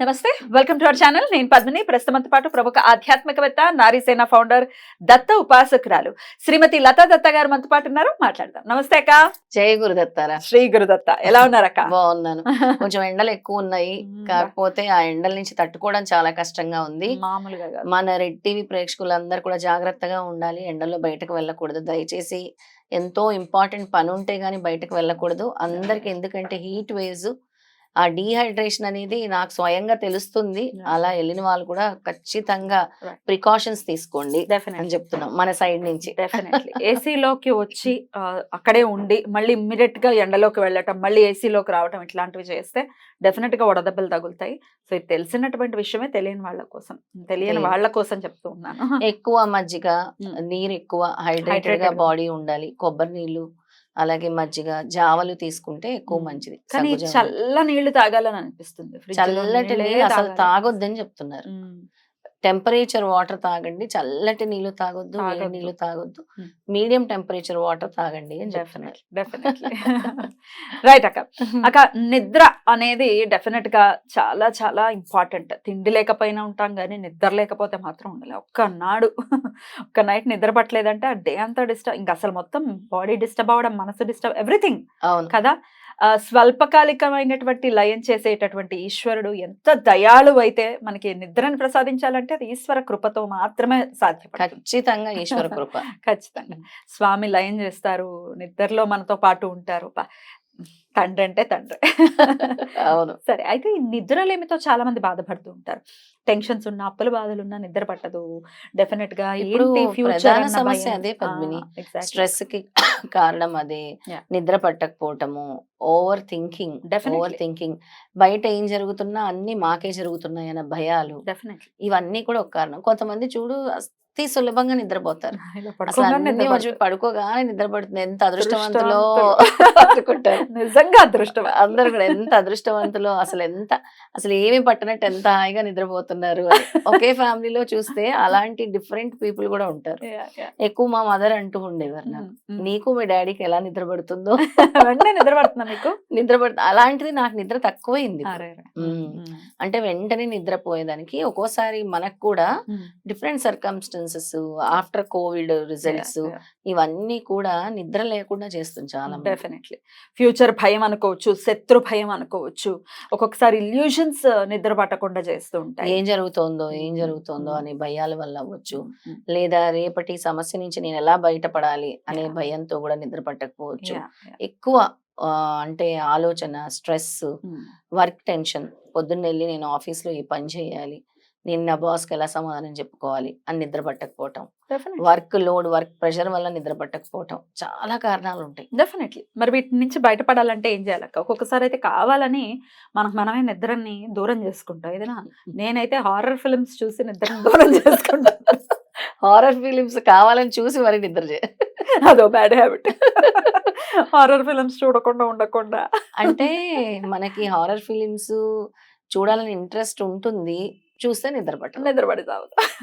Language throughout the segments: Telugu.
నమస్తే వెల్కమ్ టు అవర్ ఛానల్. నేను పద్మిని. ప్రస్తుతంతో పాటు ప్రముఖ ఆధ్యాత్మికవేత్త నారీసేన ఫౌండర్ దత్త ఉపాసకురాలు శ్రీమతి లతా దత్త గారు మనతో పాటు ఉన్నారు. మాట్లాడదాం. నమస్తే అక్క. జయ గురుదత్తారా శ్రీ గురుదత్త ఎలా ఉన్నారక్క బాగున్నాను. కొంచెం ఎండలు ఎక్కువ ఉన్నాయి. కాకపోతే ఆ ఎండల నుంచి తట్టుకోవడం చాలా కష్టంగా ఉంది. మామూలుగా. మన రెడ్ టీవీ ప్రేక్షకులందరూ కూడా జాగ్రత్తగా ఉండాలి. ఎండలో బయటకు వెళ్ళకూడదు. దయచేసి ఎంతో ఇంపార్టెంట్ పని ఉంటే గానీ బయటకు వెళ్ళకూడదు. అందరికి ఎందుకంటే హీట్ వేవ్స్ ఆ డీహైడ్రేషన్ అనేది నాకు స్వయంగా తెలుస్తుంది. అలా వెళ్ళిన వాళ్ళు కూడా ఖచ్చితంగా. ప్రికాషన్స్ తీసుకోండి అని. చెప్తున్నాం మన సైడ్ నుంచి డెఫినెట్లీ ఏసీలోకి వచ్చి అక్కడే ఉండి మళ్ళీ ఇమ్మీడియట్గా ఎండలోకి వెళ్ళటం మళ్ళీ ఏసీలోకి రావటం ఇట్లాంటివి చేస్తే డెఫినెట్గా వడదెబ్బలు తగులుతాయి సో ఇది తెలిసినటువంటి విషయమే తెలియని వాళ్ళ కోసం తెలియని. వాళ్ళ కోసం చెప్తూ ఉన్నాను ఎక్కువ మజ్జిగ. నీరు ఎక్కువ హైడ్రేటెడ్గా గా. బాడీ ఉండాలి కొబ్బరి నీళ్ళు అలాగే మజ్జిగ జావలు తీసుకుంటే ఎక్కువ. మంచిది కానీ. చల్ల నీళ్ళు తాగాలని అనిపిస్తుంది చల్లటి నీళ్ళే అసలు. తాగొద్దని చెప్తున్నారు టెంపరేచర్ వాటర్ తాగండి. చల్లటి నీళ్ళు తాగొద్దు వేడి తాగొద్దు. నీళ్ళు తాగొద్దు. మ్మ్. మీడియం టెంపరేచర్ వాటర్ తాగండి అని చెప్తున్నారు. డెఫినెట్లీ రైట్ అక్క. అక్క నిద్ర అనేది డెఫినెట్గా చాలా చాలా ఇంపార్టెంట్ తిండి లేకపోయినా ఉంటాం కానీ నిద్ర లేకపోతే మాత్రం ఉండలే. ఒక్క నాడు ఒక్క నైట్ నిద్ర పట్టలేదంటే ఆ డే అంతా డిస్టర్బ్ ఇంకా అసలు మొత్తం బాడీ డిస్టర్బ్ అవడం మనసు డిస్టర్బ్ ఎవ్రీథింగ్ అవును. కదా? స్వల్పకాలికమైనటువంటి లయం చేసేటటువంటి ఈశ్వరుడు ఎంత దయాళు అయితే మనకి నిద్రను ప్రసాదించాలంటే అది ఈశ్వర కృపతో మాత్రమే సాధ్యపడుతుంది. ఖచ్చితంగా ఈశ్వర కృప. ఖచ్చితంగా. స్వామి లయం చేస్తారు నిద్రలో మనతో పాటు ఉంటారు. తండ్రి అంటే తండ్రి. అవును. సరే అయితే ఈ నిద్రలేమితో చాలా మంది బాధపడుతూ ఉంటారు. టెన్షన్స్ ఉన్న అప్పుల బాధలు ఉన్నా నిద్ర పట్టదు. డెఫినెట్గా ప్రధాన సమస్య అదే పద్మిని. స్ట్రెస్కి కారణం అదే. నిద్ర పట్టకపోవటము ఓవర్ థింకింగ్. ఓవర్ థింకింగ్ బయట ఏం జరుగుతున్నా అన్ని మాకే జరుగుతున్నాయి అన్న భయాలు. డెఫినెట్లీ. ఇవన్నీ కూడా ఒక కారణం. కొంతమంది చూడు అతి సులభంగా నిద్రపోతారు. అసలు పడుకోగానే నిద్ర పడుతుంది ఎంత అదృష్టవంతులో అనుకుంటారు. నిజంగా అదృష్టం. అందరు కూడా ఎంత అదృష్టవంతులో అసలు ఎంత అసలు ఏమి పట్టనట్టు ఎంత హాయిగా నిద్రపోతున్నారు. ఒకే ఫ్యామిలీలో చూస్తే అలాంటి డిఫరెంట్ పీపుల్ కూడా ఉంటారు. ఎక్కువ మా మదర్ అంటూ ఉండేవారు నాకు. నీకు మీ డాడీకి ఎలా నిద్ర పడుతుందో వెంటనే నిద్ర పడుతున్నా మీకు? నిద్ర పడుతుంది అలాంటిది నాకు నిద్ర తక్కువైంది. అంటే వెంటనే నిద్రపోయేదానికి ఒక్కోసారి మనకు కూడా. Different circumstances after covid results. ఇవన్నీ కూడా నిద్ర లేకుండా చేస్తుంది చాలా. డెఫినెట్లీ ఫ్యూచర్ భయం అనుకోవచ్చు శత్రు భయం అనుకోవచ్చు ఒక్కొక్కసారి ఇల్యూషన్స్ నిద్ర పట్టకుండా చేస్తూ ఉంటాయి ఏం జరుగుతోందో ఏం మ్మ్. జరుగుతోందో మ్మ్. అనే భయాల వల్ల అవ్వచ్చు మ్మ్. లేదా రేపటి సమస్య నుంచి నేను ఎలా బయటపడాలి అనే. భయంతో కూడా నిద్ర పట్టకపోవచ్చు. ఎక్కువ అంటే ఆలోచన స్ట్రెస్. వర్క్ టెన్షన్ పొద్దున్న వెళ్ళి నేను ఆఫీస్లో ఈ పని చేయాలి నేను నా బాస్కి ఎలా సమాధానం చెప్పుకోవాలి అని నిద్ర పట్టకపోవటం. వర్క్ లోడ్ వర్క్ ప్రెషర్ వల్ల నిద్ర పట్టకపోవటం చాలా కారణాలు ఉంటాయి డెఫినెట్లీ. మరి వీటి నుంచి బయటపడాలంటే ఏం చేయాలి అక్క? ఒక్కొక్కసారి అయితే కావాలని మనకు మనమే నిద్రని దూరం చేసుకుంటాం. ఏదైనా నేనైతే హారర్ ఫిల్మ్స్ చూసి నిద్రని దూరం చేసుకుంటాను. హారర్ ఫిలిమ్స్ కావాలని చూసి మరి నిద్ర చే అదో బ్యాడ్ హ్యాబిట్ హారర్ ఫిల్మ్స్ చూడకుండా ఉండకుండా. అంటే మనకి హారర్ ఫిలిమ్స్ చూడాలని ఇంట్రెస్ట్ ఉంటుంది. చూస్తే నిద్ర పట్టదు నిద్ర పడి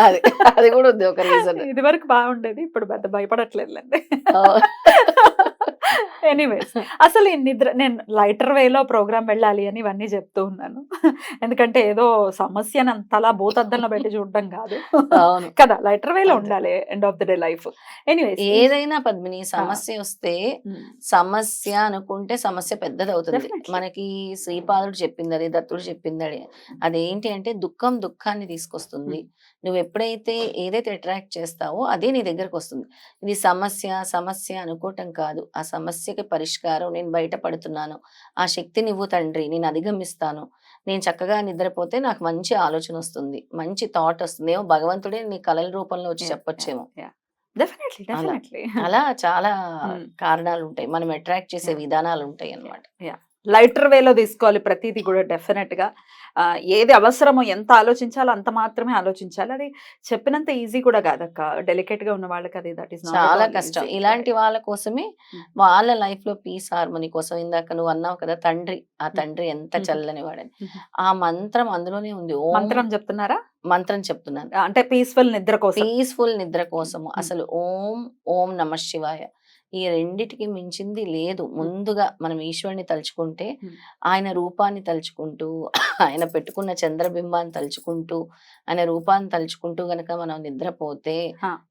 అది అది కూడా ఉంది ఒక రీజన్ ఇది వరకు బాగుండేది ఇప్పుడు పెద్ద భయపడట్లేదులేండి. ఎనీవేస్ అసలు ఈ నిద్ర నేను లైటర్ వేలో ప్రోగ్రామ్ వెళ్ళాలి అని ఇవన్నీ చెప్తూ ఉన్నాను. ఎందుకంటే ఏదో సమస్యను అంతలా భూతద్దంలో పెట్టి చూడడం కాదు. కదా లైటర్ వేలో. ఉండాలి end of the day life anyways ఏదైనా పద్మిని సమస్య వస్తే సమస్య అనుకుంటే సమస్య పెద్దది అవుతుంది. మనకి శ్రీపాదుడు చెప్పింది అది దత్తుడు చెప్పింది అది. అదేంటి అంటే దుఃఖం దుఃఖాన్ని తీసుకొస్తుంది. నువ్వు ఎప్పుడైతే ఏదైతే అట్రాక్ట్ చేస్తావో అదే నీ దగ్గరకు వస్తుంది. ఇది సమస్య సమస్య అనుకోవటం కాదు. ఆ సమస్యకి పరిష్కారం నేను బయటపడుతున్నాను ఆ శక్తి నువ్వు తండ్రి నేను అధిగమిస్తాను. నేను చక్కగా నిద్రపోతే నాకు మంచి ఆలోచన వస్తుంది. మంచి థాట్ వస్తుంది. ఏమో భగవంతుడే నీ కళల రూపంలో వచ్చి చెప్పొచ్చేమో. అలా. చాలా. కారణాలు ఉంటాయి మనం అట్రాక్ట్ చేసే. విధానాలు ఉంటాయి అన్నమాట. లైటర్ వేలో తీసుకోవాలి ప్రతిదీ కూడా డెఫినెట్గా ఆ, ఏది అవసరమో ఎంత ఆలోచించాలో అంత మాత్రమే ఆలోచించాలి. అది చెప్పినంత ఈజీ కూడా కాదక్క. డెలికేట్గా ఉన్న వాళ్ళకి అది దట్ ఈస్ చాలా కష్టం. ఇలాంటి వాళ్ళ కోసమే. వాళ్ళ లైఫ్లో పీస్ హార్మోని కోసం ఇందాక నువ్వు అన్నావు కదా తండ్రి. ఆ తండ్రి ఎంత. చల్లని వాడని. ఆ మంత్రం అందులోనే ఉంది. ఓం మంత్రం చెప్తున్నారా? మంత్రం చెప్తున్నాను. అంటే పీస్ఫుల్ నిద్ర కోసం. పీస్ఫుల్ నిద్ర కోసము. అసలు ఓం ఓం నమ శివాయ. ఈ రెండిటికి మించింది లేదు ముందుగా మనం ఈశ్వరుని తలుచుకుంటే. ఆయన రూపాన్ని తలుచుకుంటూ ఆయన పెట్టుకున్న చంద్రబింబాన్ని తలుచుకుంటూ ఆయన రూపాన్ని తలుచుకుంటూ గనక మనం నిద్రపోతే.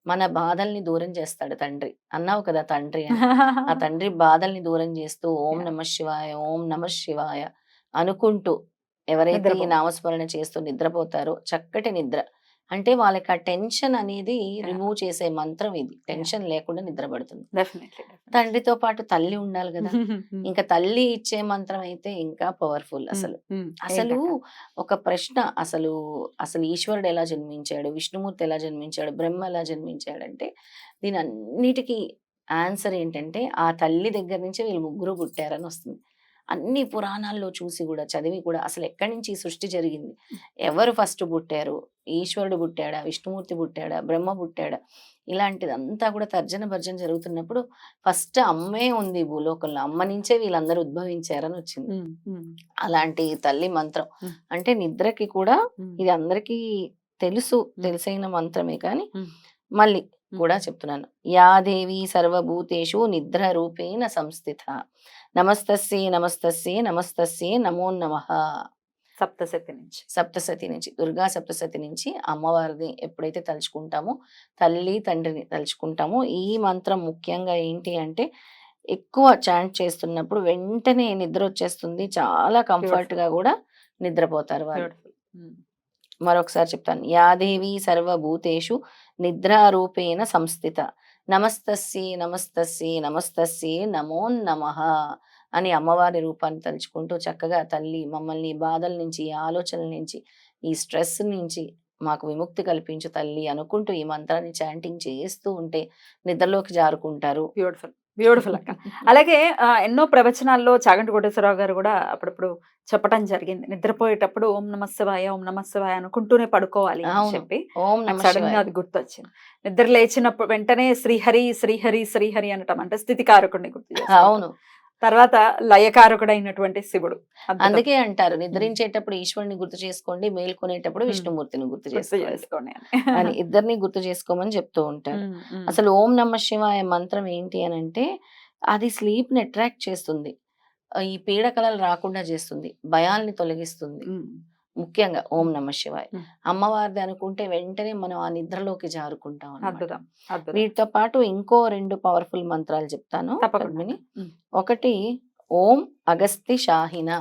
మన బాధల్ని దూరం చేస్తాడు తండ్రి అన్నావు కదా తండ్రి ఆ తండ్రి బాధల్ని దూరం చేస్తూ ఓం. నమ శివాయ ఓం నమ శివాయ అనుకుంటూ ఎవరైతే ఈ నామస్మరణ చేస్తూ నిద్రపోతారో చక్కటి నిద్ర అంటే వాళ్ళకి ఆ టెన్షన్ అనేది రిమూవ్ చేసే మంత్రం ఇది. టెన్షన్ లేకుండా నిద్రపడుతుంది తండ్రితో పాటు తల్లి ఉండాలి కదా! ఇంకా తల్లి ఇచ్చే మంత్రం అయితే ఇంకా పవర్ఫుల్ అసలు. అసలు ఒక ప్రశ్న అసలు అసలు ఈశ్వరుడు ఎలా జన్మించాడు? విష్ణుమూర్తి ఎలా జన్మించాడు? బ్రహ్మ ఎలా జన్మించాడు అంటే దీని అన్నిటికీ ఆన్సర్ ఏంటంటే ఆ తల్లి దగ్గర నుంచి వీళ్ళు ముగ్గురు పుట్టారని వస్తుంది. అన్ని పురాణాల్లో చూసి కూడా చదివి కూడా అసలు ఎక్కడి నుంచి ఈ సృష్టి జరిగింది? ఎవరు ఫస్ట్ పుట్టారు? ఈశ్వరుడు పుట్టాడా? విష్ణుమూర్తి పుట్టాడా? బ్రహ్మ పుట్టాడా? ఇలాంటిదంతా కూడా తర్జన భర్జన జరుగుతున్నప్పుడు ఫస్ట్ అమ్మే ఉంది భూలోకంలో. అమ్మ నుంచే వీళ్ళందరూ ఉద్భవించారని వచ్చింది. అలాంటి తల్లి మంత్రం. అంటే నిద్రకి కూడా ఇది అందరికీ తెలుసు తెలిసైన మంత్రమే కానీ. మళ్ళీ కూడా చెప్తున్నాను. యాదేవి సర్వభూతేషు నిద్ర రూపేణ సంస్థిత. నమస్తస్యే నమస్తస్యే నమస్తస్యే నమో నమః. సప్తశతి నుంచి. సప్తసతి నుంచి దుర్గా సప్తసతి నుంచి అమ్మవారిని ఎప్పుడైతే తలుచుకుంటామో తల్లి తండ్రిని తలుచుకుంటామో ఈ మంత్రం ముఖ్యంగా ఏంటి అంటే ఎక్కువ చాంట్ చేస్తున్నప్పుడు వెంటనే నిద్ర వచ్చేస్తుంది చాలా కంఫర్ట్గా కూడా నిద్రపోతారు వాళ్ళు. మరొకసారి చెప్తాను. యాదేవి సర్వభూతేషు నిద్రారూపేణ సంస్థిత. నమస్తస్సి నమస్తస్సి నమస్తస్సి నమో నమః అని అమ్మవారి రూపాన్ని తలుచుకుంటూ చక్కగా తల్లి మమ్మల్ని బాధల నుంచి ఈ ఆలోచనల నుంచి ఈ స్ట్రెస్ నుంచి మాకు విముక్తి కల్పించు తల్లి అనుకుంటూ ఈ మంత్రాన్ని చాంటింగ్ చేస్తూ ఉంటే నిద్రలోకి జారుకుంటారు. బ్యూటిఫుల్. బ్యూటిఫుల్ అక్క. అలాగే ఎన్నో ప్రవచనాల్లో చాగంటి కోటేశ్వరరావు గారు కూడా అప్పుడప్పుడు చెప్పడం జరిగింది. నిద్రపోయేటప్పుడు ఓం నమ శివాయ ఓం నమ శివాయ అనుకుంటూనే పడుకోవాలి అని. చెప్పి ఓం సడన్గా అది గుర్తొచ్చింది. నిద్ర లేచినప్పుడు వెంటనే శ్రీహరి శ్రీహరి శ్రీహరి అనటం అంటే స్థితికారకుడిని గుర్తు. అవును. తర్వాత లయకారకుడైనటువంటి శివుడు. అందుకే అంటారు నిద్రించేటప్పుడు ఈశ్వరుని గుర్తు చేసుకోండి మేల్కొనేటప్పుడు. విష్ణుమూర్తిని గుర్తు చేసుకోండి అని. ఇద్దరిని గుర్తు చేసుకోమని చెప్తూ ఉంటారు. అసలు ఓం నమ శివాయ మంత్రం ఏంటి అని అంటే అది స్లీప్ని అట్రాక్ట్ చేస్తుంది. ఈ పీడకలలు రాకుండా చేస్తుంది. భయాల్ని తొలగిస్తుంది. ముఖ్యంగా ఓం నమ శివాయ. అమ్మవారిది అనుకుంటే వెంటనే మనం ఆ నిద్రలోకి జారుకుంటాం. అద్భుతం వీటితో పాటు ఇంకో రెండు పవర్ఫుల్ మంత్రాలు చెప్తాను. పద్మిని. ఒకటి ఓం అగస్తి షాహిన.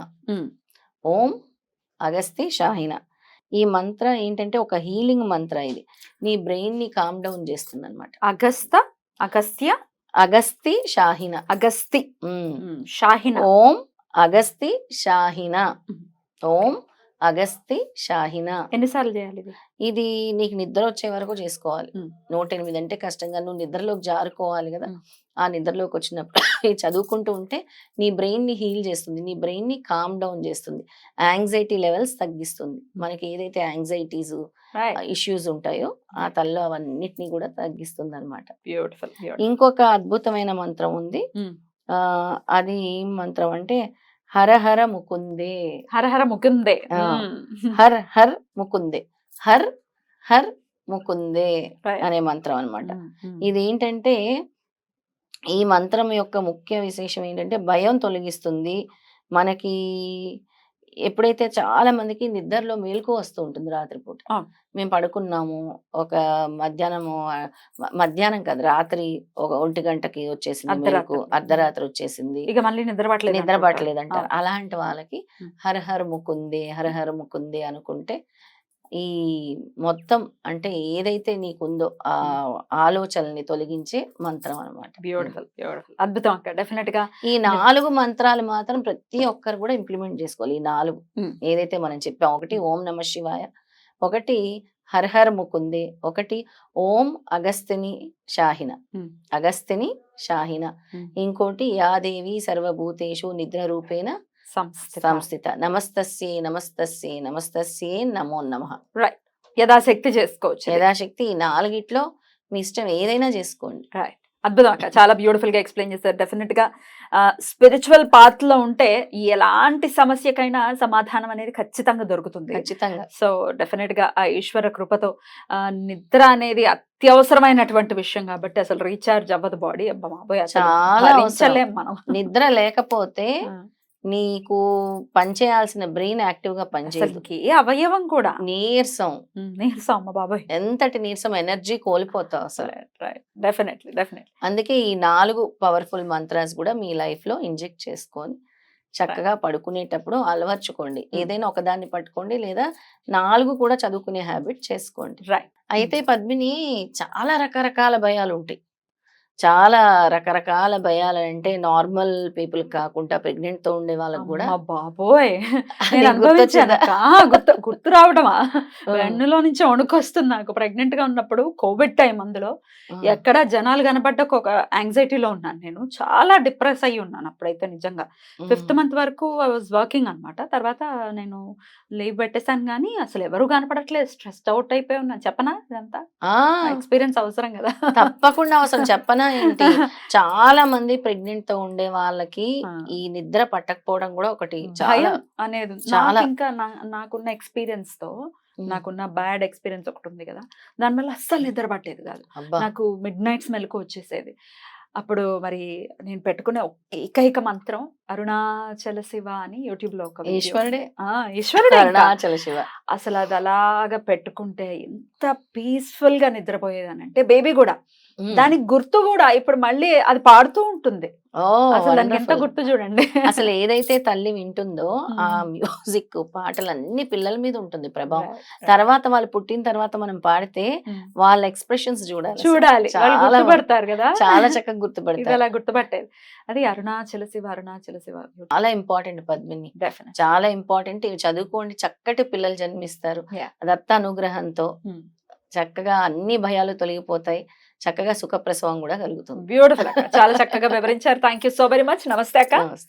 ఓం అగస్తి షాహిన. ఈ మంత్ర ఏంటంటే ఒక హీలింగ్ మంత్ర ఇది. నీ బ్రెయిన్ని కామ్ డౌన్ చేస్తుంది అనమాట అగస్త అగస్త్య? అగస్తి షాహిన. అగస్తి. షాహిన. ఓం అగస్తి షాహిన. ఓం అగస్తి షాహిన. ఎన్నిసార్లు చేయాలి ఇది? నీకు నిద్ర వచ్చే వరకు చేసుకోవాలి. నూట ఎనిమిది అంటే కష్టంగా నువ్వు నిద్రలోకి జారుకోవాలి కదా. ఆ నిద్రలోకి వచ్చినప్పుడు చదువుకుంటూ ఉంటే నీ బ్రెయిన్ని హీల్ చేస్తుంది. నీ బ్రెయిన్ని కామ్ డౌన్ చేస్తుంది. యాంగ్జైటీ లెవెల్స్ తగ్గిస్తుంది. మనకి ఏదైతే యాంగ్జైటీస్ ఇష్యూస్ ఉంటాయో ఆ తల్లో అవన్నిటిని కూడా తగ్గిస్తుంది అనమాట బ్యూటిఫుల్ ఇంకొక అద్భుతమైన మంత్రం ఉంది. అది ఏం మంత్రం అంటే హర హర ముకుందే హర హర ముకుందే. Her her ముకుందే her her ముకుందే. అనే మంత్రం ఉమ్. ఇది ఏంటంటే ఈ మంత్రం యొక్క ముఖ్య విశేషం ఏంటంటే భయం తొలగిస్తుంది మనకి ఎప్పుడైతే చాలా మందికి నిద్రలో మేలుకు వస్తూ ఉంటుంది రాత్రిపూట. మేము పడుకున్నాము ఒక మధ్యాహ్నము మధ్యాహ్నం కాదు రాత్రి ఒక ఒంటి గంటకి వచ్చేసింది. మేలుకు అర్ధరాత్రి వచ్చేసింది ఇక మళ్ళీ నిద్ర పట్టలేదు నిద్ర అనుకుంటా. పట్టలేదు అంటారు. అలాంటి వాళ్ళకి ఉమ్. హర హర ముకుందే హర హర ముకుందే అనుకుంటే ఈ మొత్తం అంటే ఏదైతే నీకుందో ఆ ఆలోచనల్ని తొలగించే మంత్రం అన్నమాట. Beautiful beautiful. అద్భుతం అక్క డెఫినెట్గా ఈ నాలుగు మంత్రాలు మాత్రం ప్రతి ఒక్కరు కూడా ఇంప్లిమెంట్ చేసుకోవాలి. ఈ నాలుగు. ఏదైతే మనం చెప్పాం ఒకటి ఓం నమ శివాయ ఒకటి హర హర ముకుందే ఒకటి ఓం అగస్తిని షాహిన. అగస్తిని షాహిన. ఇంకోటి యాదేవి సర్వభూతేషు నిద్ర రూపేణ సంస్థిత. నమస్తస్యే నమస్తస్యే నమస్తస్యే నమో నమ. యథాశక్తి చేసుకోవచ్చు. యథాశక్తి ఈ నాలుగిట్లో మీ ఇష్టం ఏదైనా చేసుకోండి. అద్భుతం అక్క. చాలా బ్యూటిఫుల్గా ఎక్స్ప్లెయిన్ చేశారు. డెఫినెట్గా స్పిరిచువల్ పాత్లో ఉంటే ఎలాంటి సమస్యకైనా సమాధానం అనేది ఖచ్చితంగా దొరుకుతుంది. ఖచ్చితంగా. సో డెఫినెట్గా ఆ ఈశ్వర కృపతో నిద్ర అనేది అత్యవసరమైనటువంటి విషయం కాబట్టి అసలు రీఛార్జ్ అవ్వదు బాడీ అబ్బా బాబోయ్! మనం. నిద్ర లేకపోతే నీకు పనిచేయాల్సిన బ్రెయిన్ యాక్టివ్గా పనిచేయదు అవయవం కూడా. నీరసం. నీరసం అమ్మ బాబోయ్. ఎంతటి నీరసం ఎనర్జీ కోల్పోతావు అసలు. డెఫినెట్లీ డెఫినెట్లీ అందుకే ఈ నాలుగు పవర్ఫుల్ మంత్రాస్ కూడా మీ లైఫ్లో ఇంజెక్ట్ చేసుకొని చక్కగా పడుకునేటప్పుడు అలవర్చుకోండి. ఏదైనా ఒకదాన్ని పట్టుకోండి లేదా నాలుగు కూడా చదువుకునే హ్యాబిట్ చేసుకోండి. రైట్ అయితే పద్మిని చాలా రకరకాల భయాలు ఉంటాయి చాలా రకరకాల భయాలు అంటే నార్మల్ పీపుల్ కాకుండా ప్రెగ్నెంట్తో ఉండే వాళ్ళకి కూడా బాబోయ్! గుర్తు గుర్తు రావడమా? వెన్నులో నుంచి వణుకొస్తుంది నాకు. ప్రెగ్నెంట్గా ఉన్నప్పుడు కోవిడ్ టైం అందులో ఎక్కడ జనాలు కనబడ్డాక ఒక యాంగ్జైటీలో ఉన్నాను నేను. చాలా డిప్రెస్ అయ్యి ఉన్నాను అప్పుడైతే నిజంగా. ఫిఫ్త్ మంత్ వరకు ఐ వాజ్ వర్కింగ్ అనమాట తర్వాత నేను లీవ్ పెట్టేశాను కానీ అసలు ఎవరు కనపడట్లేదు. స్ట్రెస్డ్ అవుట్ అయిపోయి ఉన్నాను చెప్పనా ఇదంతా? ఎక్స్పీరియన్స్ అవసరం కదా. తప్పకుండా అసలు చెప్పనా? ఏంటి? చాలా మంది ప్రెగ్నెంట్తో ఉండే వాళ్ళకి. ఈ నిద్ర పట్టకపోవడం కూడా ఒకటి. చాలా అనేది చాలా. ఇంకా నాకున్న ఎక్స్పీరియన్స్తో నాకున్న బ్యాడ్ ఎక్స్పీరియన్స్ ఒకటి ఉంది కదా. దానివల్ల అస్సలు నిద్ర పట్టేది కాదు. నాకు మిడ్ నైట్స్ మెలకు వచ్చేసేది. అప్పుడు మరి నేను పెట్టుకునే ఏకైక మంత్రం అరుణాచల శివ అని యూట్యూబ్లో ఒక. ఈశ్వరుడే? ఈశ్వరుడే. అరుణాచల శివ. అసలు అది అలాగా పెట్టుకుంటే ఎంత పీస్ఫుల్గా నిద్రపోయేదని అంటే బేబీ కూడా. దానికి గుర్తు కూడా ఇప్పుడు మళ్ళీ అది పాడుతూ ఉంటుంది. అసలు ఎంత. గుర్తు చూడండి. అసలు ఏదైతే తల్లి వింటుందో ఆ. మ్యూజిక్ పాటలు అన్ని పిల్లల మీద ఉంటుంది ప్రభావం. తర్వాత వాళ్ళు పుట్టిన తర్వాత మనం పాడితే. వాళ్ళ ఎక్స్ప్రెషన్స్ చూడాలి. చూడాలి. గుర్తుపడతారు కదా. చాలా చక్కగా గుర్తుపడతారు. అలా గుర్తుపట్టేది. అది అరుణాచల శివ అరుణాచల శివ చాలా ఇంపార్టెంట్ పద్మిని. చాలా ఇంపార్టెంట్ ఇవి చదువుకోండి చక్కటి పిల్లలు జన్మిస్తారు. దత్త అనుగ్రహంతో చక్కగా అన్ని భయాలు తొలగిపోతాయి. చక్కగా సుఖప్రసవం కూడా కలుగుతుంది. బ్యూటిఫుల్ చాలా చక్కగా వివరించారు. Thank you so very much నమస్తే అక్క. నమస్తే.